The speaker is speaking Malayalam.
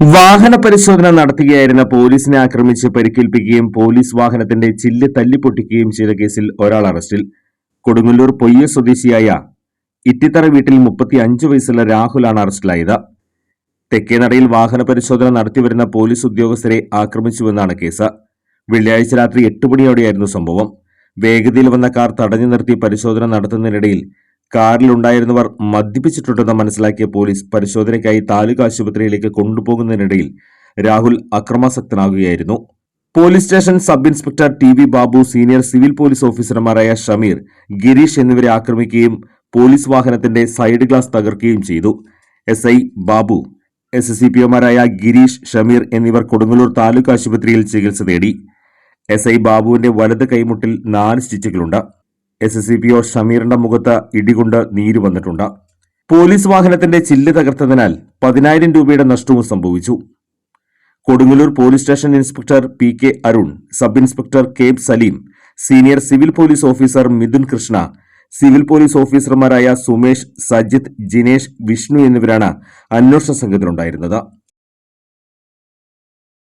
വാഹന പരിശോധന നടത്തുകയായിരുന്ന പോലീസിനെ ആക്രമിച്ച് പരിക്കേൽപ്പിക്കുകയും പോലീസ് വാഹനത്തിന്റെ ചില്ല് തല്ലിപ്പൊട്ടിക്കുകയും ചെയ്ത കേസിൽ ഒരാൾ അറസ്റ്റിൽ. കൊടുങ്ങല്ലൂർ പൊയ്യ സ്വദേശിയായ ഇറ്റിത്തറ വീട്ടിൽ മുപ്പത്തി അഞ്ച് വയസ്സുള്ള രാഹുലാണ് അറസ്റ്റിലായത്. തെക്കേനടയിൽ വാഹന പരിശോധന നടത്തിവരുന്ന പോലീസ് ഉദ്യോഗസ്ഥരെ ആക്രമിച്ചുവെന്നാണ് കേസ്. വെള്ളിയാഴ്ച രാത്രി എട്ട് മണിയോടെയായിരുന്നു സംഭവം. വേഗതയിൽ വന്ന കാർ തടഞ്ഞു നിർത്തി പരിശോധന നടത്തുന്നതിനിടയിൽ കാറിലുണ്ടായിരുന്നവർ മദ്യപിച്ചിട്ടുണ്ടെന്ന് മനസ്സിലാക്കിയ പോലീസ് പരിശോധനയ്ക്കായി താലൂക്ക് ആശുപത്രിയിലേക്ക് കൊണ്ടുപോകുന്നതിനിടയിൽ Rahul അക്രമാസക്തനാകുകയായിരുന്നു. Police station sub inspector T V Babu senior civil police ഓഫീസർമാരായ ഷമീർ ഗിരീഷ് എന്നിവരെ ആക്രമിക്കുകയും പോലീസ് വാഹനത്തിന്റെ സൈഡ് ഗ്ലാസ് തകർക്കുകയും ചെയ്തു. S I Babu S S Gireesh Shameer എന്നിവർ കൊടുങ്ങല്ലൂർ താലൂക്ക് ആശുപത്രിയിൽ ചികിത്സ തേടി എസ് ഐ ബാബുവിന്റെ വലത് കൈമുട്ടിൽ നാല് സ്റ്റിച്ചുകളുണ്ട്. S S C P O ഷമീറിന്റെ മുഖത്ത് ഇടികൊണ്ട് നീര് വന്നിട്ടുണ്ട്. പോലീസ് വാഹനത്തിന്റെ ചില്ല് തകർത്തതിനാൽ പതിനായിരം രൂപയുടെ നഷ്ടവും സംഭവിച്ചു. Kodungallur police station inspector P K Arun sub inspector K Saleem senior civil police officer Mithun Krishna civil police ഓഫീസർമാരായ സുമേഷ് സജിത് ജിനേഷ് വിഷ്ണു എന്നിവരാണ് അന്വേഷണ സംഘത്തിലുണ്ടായിരുന്നത്.